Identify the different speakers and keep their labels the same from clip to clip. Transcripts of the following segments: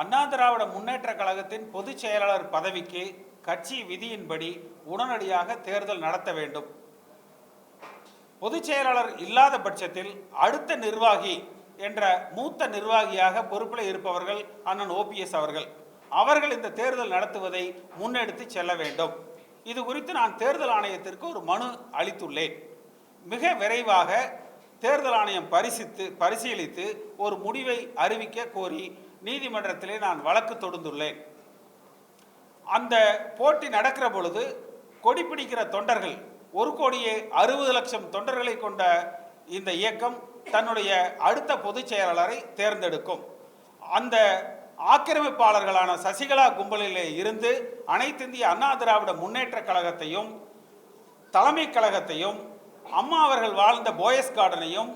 Speaker 1: அண்ணா திராவிட முன்னேற்ற கழகத்தின் பொதுச் செயலாளர் பதவிக்கு கட்சி விதியின்படி உடனடியாக தேர்தல் நடத்த வேண்டும். பொதுச் செயலாளர் இல்லாத பட்சத்தில் அடுத்த நிர்வாகி என்ற மூத்த நிர்வாகியாக பொறுப்பில் இருப்பவர்கள் அண்ணன் ஓபிஎஸ் அவர்கள். அவர்கள் இந்த தேர்தல் நடத்துவதை முன்னெடுத்து செல்ல வேண்டும். இது குறித்து நான் தேர்தல் ஆணையத்திற்கு ஒரு மனு அளித்துள்ளேன். மிக விரைவாக தேர்தல் ஆணையம் பரிசித்து பரிசீலித்து ஒரு முடிவை அறிவிக்க கோரி நீதிமன்றத்திலே நான் வழக்கு தொடுந்துள்ளேன் அந்த போட்டி நடக்கிற பொழுது கொடி பிடிக்கிற தொண்டர்கள் ஒரு கோடியே அறுபது லட்சம் தொண்டர்களை கொண்ட இந்த இயக்கம் தன்னுடைய அடுத்த பொதுச் செயலாளரை தேர்ந்தெடுக்கும். அந்த ஆக்கிரமிப்பாளர்களான சசிகலா கும்பலிலே இருந்து அனைத்திந்திய அண்ணா திராவிட முன்னேற்ற கழகத்தையும் தலைமை கழகத்தையும் அம்மா அவர்கள் வாழ்ந்த போயஸ் கார்டனையும்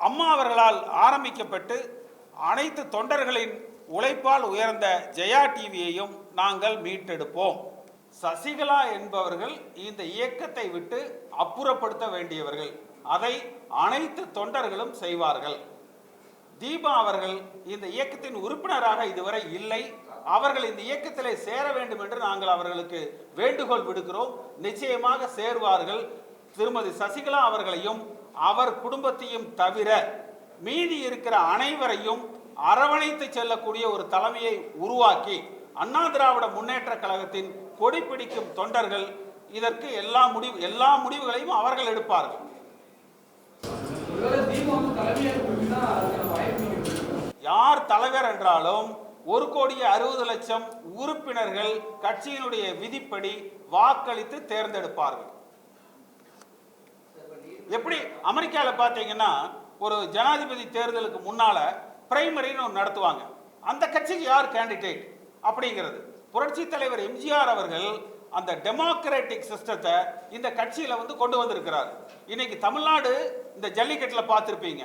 Speaker 1: அம்மா அவர்களால் ஆரம்பிக்கப்பட்டு அனைத்து தொண்டர்களின் உழைப்பால் உயர்ந்த ஜெயா டிவியையும் நாங்கள் மீட்டெடுப்போம். சசிகலா என்பவர்கள் இந்த இயக்கத்தை விட்டு அப்புறப்படுத்த வேண்டியவர்கள். அதை அனைத்து தொண்டர்களும் செய்வார்கள். தீபா அவர்கள் இந்த இயக்கத்தின் உறுப்பினராக இதுவரை இல்லை. அவர்கள் இந்த இயக்கத்திலே சேர வேண்டும் என்று நாங்கள் அவர்களுக்கு வேண்டுகோள் விடுக்கிறோம். நிச்சயமாக சேர்வார்கள். திருமதி சசிகலா அவர்களையும் அவர் குடும்பத்தையும் தவிர மீதி இருக்கிற அனைவரையும் அரவணைத்து செல்லக்கூடிய ஒரு தலைமையை உருவாக்கி அண்ணா திராவிட முன்னேற்ற கழகத்தின் கொடி பிடிக்கும் தொண்டர்கள் இதற்கு எல்லா முடிவு எல்லா முடிவுகளையும் அவர்கள் எடுப்பார்கள். யார் தலைவர் என்றாலும் ஒரு கோடியே அறுபது லட்சம் உறுப்பினர்கள் கட்சியினுடைய விதிப்படி வாக்களித்து தேர்ந்தெடுப்பார்கள். எப்படி? அமெரிக்காவில் பார்த்தீங்கன்னா ஒரு ஜனாதிபதி தேர்தலுக்கு முன்னால பிரைமரின்னு ஒன்று நடத்துவாங்க. அந்த கட்சிக்கு யார் கேண்டிடேட் அப்படிங்கிறது. புரட்சி தலைவர் எம்ஜிஆர் அவர்கள் அந்த டெமோக்ராட்டிக் சிஸ்டத்தை இந்த கட்சியில வந்து கொண்டு வந்திருக்கிறார். இன்னைக்கு தமிழ்நாடு இந்த ஜல்லிக்கட்டில் பார்த்துருப்பீங்க.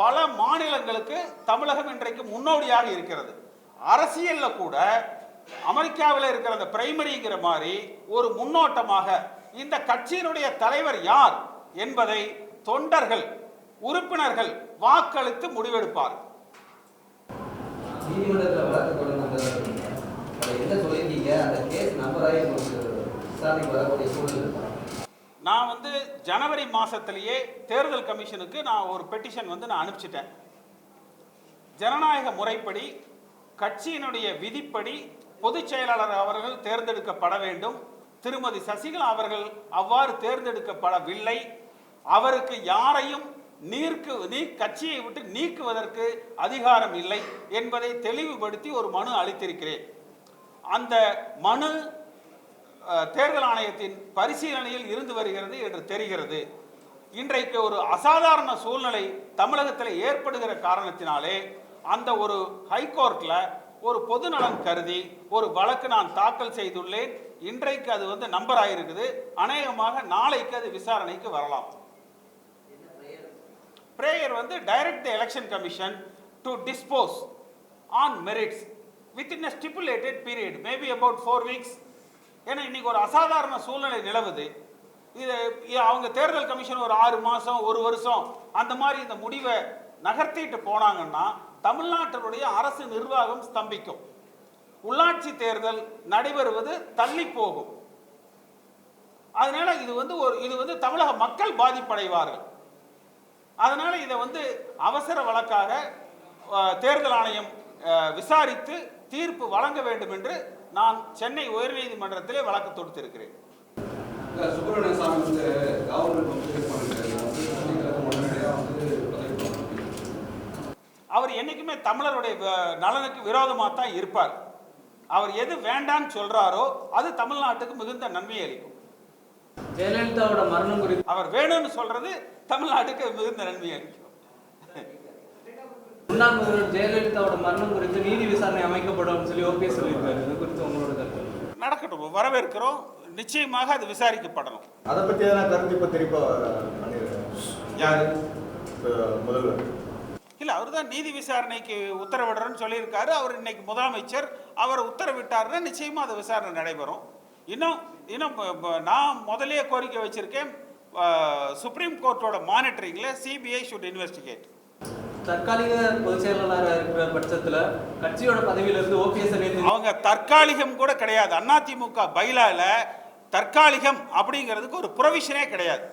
Speaker 1: பல மாநிலங்களுக்கு தமிழகம் இன்றைக்கு முன்னோடியாக இருக்கிறது. அரசியலில் கூட அமெரிக்காவில் இருக்கிற அந்த பிரைமரிங்கிற மாதிரி ஒரு முன்னோட்டமாக இந்த கட்சியினுடைய தலைவர் யார் என்பதை தொண்டர்கள் உறுப்பினர்கள் வாக்களித்து முடிவெடுப்பார். நான் வந்து ஜனவரி மாசத்திலேயே தேர்தல் கமிஷனுக்கு நான் ஒரு பெட்டிஷன் வந்து நான் அனுப்பிச்சிட்டேன். ஜனநாயக முறைப்படி கட்சியினுடைய விதிப்படி பொதுச் செயலாளர் அவர்கள் தேர்ந்தெடுக்கப்பட வேண்டும். திருமதி சசிகலா அவர்கள் அவ்வாறு தேர்ந்தெடுக்கப்படவில்லை. அவருக்கு யாரையும் நீர்க்கு நீ கட்சியை விட்டு நீக்குவதற்கு அதிகாரம் இல்லை என்பதை தெளிவுபடுத்தி ஒரு மனு அளித்திருக்கிறேன். அந்த மனு தேர்தல் ஆணையத்தின் பரிசீலனையில் இருந்து வருகிறது என்று தெரிகிறது. இன்றைக்கு ஒரு அசாதாரண சூழ்நிலை தமிழகத்தில் ஏற்படுகிற காரணத்தினாலே அந்த ஒரு ஹைகோர்ட்டில் ஒரு பொதுநலன் கருதி ஒரு வழக்கு நான் தாக்கல் செய்துள்ளேன். இன்றைக்கு அது வந்து நம்பர் ஆயிருக்குது அநேகமாக நாளைக்கு அது விசாரணைக்கு வரலாம். வந்து direct the election commission to dispose on merits within a stipulated period maybe about four weeks ஏன்னா இன்னைக்கு ஒரு அசாதாரண சூழ்நிலை நிலவுது. இது அவங்க தேர்தல் கமிஷன் ஒரு ஆறு மாதம் ஒரு வருஷம் அந்த மாதிரி இந்த முடிவை நகர்த்திட்டு போனாங்கன்னா தமிழ்நாட்டினுடைய அரசு நிர்வாகம் ஸ்தம்பிக்கும். உள்ளாட்சி தேர்தல் நடைபெறுவது தள்ளி போகும். அதனால இது வந்து ஒரு இது வந்து தமிழக மக்கள் பாதிப்படைவார்கள். அதனால இதை வந்து அவசர வழக்காக தேர்தல் ஆணையம் விசாரித்து தீர்ப்பு வழங்க வேண்டும் என்று நான் சென்னை உயர்நீதிமன்றத்திலே வழக்கு தொடுத்திருக்கிறேன். அவர் என்னைக்குமே தமிழருடைய நலனுக்கு விரோதமாக தான் இருப்பார். அவர் எது வேண்டான்னு சொல்றாரோ அது தமிழ்நாட்டுக்கு மிகுந்த நன்மையை அளிக்கும்.
Speaker 2: ஜெயலலிதாவோட மரணம் குறித்து
Speaker 1: அவர் வேணும்னு சொல்றது தமிழ்நாட்டுக்கு மிகுந்த நன்மையை அளிக்கும்
Speaker 2: முன்னாள் முதல்வர் ஜெயலலிதாவோட மரணம் குறித்து நீதி விசாரணை அமைக்கப்படும் சொல்லி ஓபிஎஸ் சொல்லியிருக்காரு. இது குறித்து உங்களோட கருத்து.
Speaker 1: நடக்கட்டும் வரவேற்கிறோம். நிச்சயமாக அது விசாரிக்கப்படணும்.
Speaker 3: அதை பற்றி எதனா கருத்து இப்போ திருப்ப
Speaker 1: யாரு?
Speaker 3: முதல்வர்.
Speaker 1: இல்லை அவர் தான் நீதி விசாரணைக்கு உத்தரவிடுறேன்னு சொல்லியிருக்காரு. அவர் இன்னைக்கு முதலமைச்சர். அவர் உத்தரவிட்டாருன்னா நிச்சயமாக அது விசாரணை நடைபெறும். இன்னும் இன்னும் நான் முதல்லயே கோரிக்கை வச்சிருக்கேன் சுப்ரீம் கோர்ட்டோட மானிட்டரிங்கில் சிபிஐ ஷுட் இன்வெஸ்டிகேட்
Speaker 2: தற்காலிக பொதுச் செயலாளராக இருக்கிற பட்சத்துல கட்சியோட பதவியிலிருந்து ஓபிஎஸ்
Speaker 1: அவங்க தற்காலிகம் கூட கிடையாது. அதிமுக பைலால தற்காலிகம் அப்படிங்கிறதுக்கு ஒரு ப்ரொவிஷனே கிடையாது.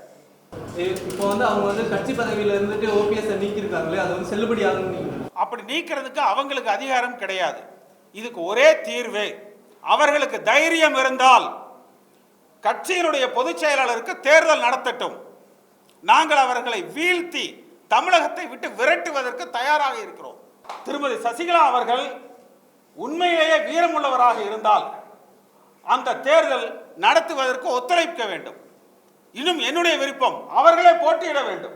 Speaker 2: இப்போ வந்து அவங்க வந்து கட்சி பதவியில இருந்துட்டு ஓபிஎஸ் நீக்கியிருக்காங்களே அது வந்து செல்லுபடி ஆகும்
Speaker 1: அப்படி நீக்கிறதுக்கு அவங்களுக்கு அதிகாரம் கிடையாது. இதுக்கு ஒரே தீர்வு அவர்களுக்கு தைரியம் இருந்தால் கட்சியினுடைய பொதுச் செயலாளருக்கு தேர்தல் நடத்தட்டும். நாங்கள் அவர்களை வீழ்த்தி தமிழகத்தை விட்டு விரட்டுவதற்கு தயாராக இருக்கிறோம். திருமதி சசிகலா அவர்கள் உண்மையிலேயே வீரமுள்ளவராக இருந்தால் அந்த தேர்தல் நடத்துவதற்கு ஒத்துழைக்க வேண்டும். இன்னும் என்னுடைய விருப்பம் அவர்களே போட்டியிட வேண்டும்.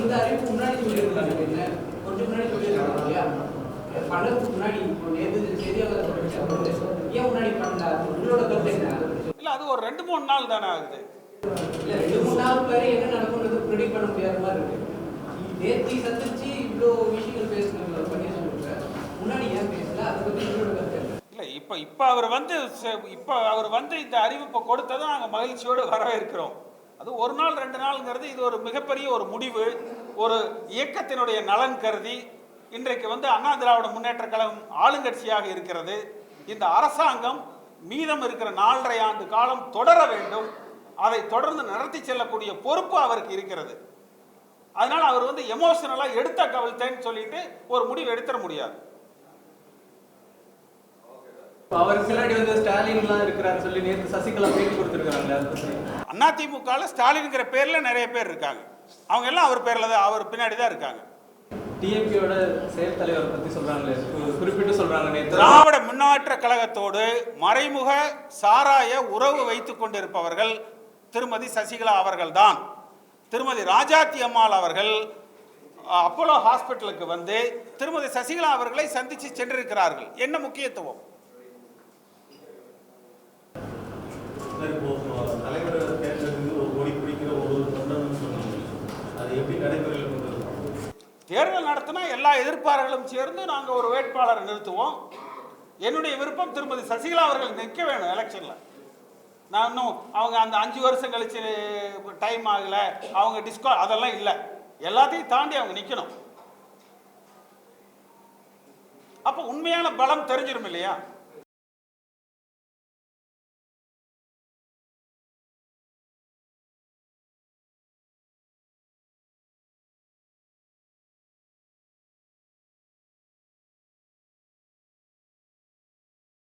Speaker 4: இந்த முன்னாடி சொல்லியிருந்தாங்க கொஞ்சம் முன்னாடி சொல்லியிருந்தாங்க இல்லையா? பண்ணதுக்கு முன்னாடி இப்போ நேற்று செய்தியாளர் சொல்லிட்டு ஏன் முன்னாடி பண்ணல? அது உங்களோட கருத்து என்ன?
Speaker 1: இல்லை அது ஒரு ரெண்டு மூணு நாள் தானே ஆகுது.
Speaker 4: இல்ல ரெண்டு மூணு நாள் பேரு என்ன நடக்கும்ன்றது ப்ரிடிக் பண்ண முடியாத மாதிரி இருக்கு. நேத்தி சந்திச்சு இவ்வளோ விஷயங்கள் பேசுனாங்க பண்ணி சொல்லுங்க முன்னாடி ஏன் பேசல? அதை பத்தி உங்களோட கருத்து என்ன?
Speaker 1: இல்லை இப்போ இப்போ அவர் வந்து இப்போ அவர் வந்து இந்த அறிவிப்பை கொடுத்ததை நாங்கள் மகிழ்ச்சியோடு வரவேற்கிறோம். அது ஒரு நாள் ரெண்டு நாள்ங்கிறது இது ஒரு மிகப்பெரிய ஒரு முடிவு. ஒரு இயக்கத்தினுடைய நலன் கருதி இன்றைக்கு வந்து அண்ணா திராவிட முன்னேற்ற கழகம் ஆளுங்கட்சியாக இருக்கிறது. இந்த அரசாங்கம் மீதம் இருக்கிற நாலரை ஆண்டு காலம் தொடர வேண்டும். அதை தொடர்ந்து நடத்தி செல்லக்கூடிய பொறுப்பு அவருக்கு இருக்கிறது. அதனால் அவர் வந்து எமோஷனலாக எடுத்த கவிழ்த்தேன்னு சொல்லிட்டு ஒரு முடிவு எடுத்துட முடியாது.
Speaker 2: பின்னாடி வந்து ஸ்டாலின்லாம் இருக்கிறாருன்னு சொல்லி சசிகலா அதை பத்தி
Speaker 1: அதிமுகவில் ஸ்டாலின்ங்கிற பேரில் நிறைய பேர் இருக்காங்க. அவங்க எல்லாம் அவர் பேரில் தான் அவர் பின்னாடி தான் இருக்காங்க.
Speaker 2: செயல் தலைவர் குறிப்பிட்டு சொல்றாங்க நேற்று
Speaker 1: திராவிட முன்னேற்ற கழகத்தோடு மறைமுக சாராய உறவு வைத்துக் கொண்டிருப்பவர்கள் திருமதி சசிகலா அவர்கள்தான். திருமதி ராஜாத்தி அம்மாள் அவர்கள் அப்போலோ ஹாஸ்பிட்டலுக்கு வந்து திருமதி சசிகலா அவர்களை சந்தித்து சென்றிருக்கிறார்கள். என்ன முக்கியத்துவம்
Speaker 5: சார் இப்போ தலைவர் தேர்ந்தெடுத்து ஒரு கொடி பிடிக்கிற ஒரு தொண்டர்னு சொன்னீங்க அது எப்படி நடைமுறையில் கொண்டு வரணும்?
Speaker 1: தேர்தல் நடத்தினா எல்லா எதிர்ப்பாளர்களும் சேர்ந்து நாங்கள் ஒரு வேட்பாளரை நிறுத்துவோம். என்னுடைய விருப்பம் திருமதி சசிகலா அவர்கள் நிற்க வேணும் எலெக்ஷனில். நான் இன்னும் அவங்க அந்த அஞ்சு வருஷம் கழிச்சு டைம் ஆகலை. அவங்க டிஸ்கோ அதெல்லாம் இல்லை. எல்லாத்தையும் தாண்டி அவங்க நிற்கணும் அப்போ உண்மையான பலம் தெரிஞ்சிடும் இல்லையா?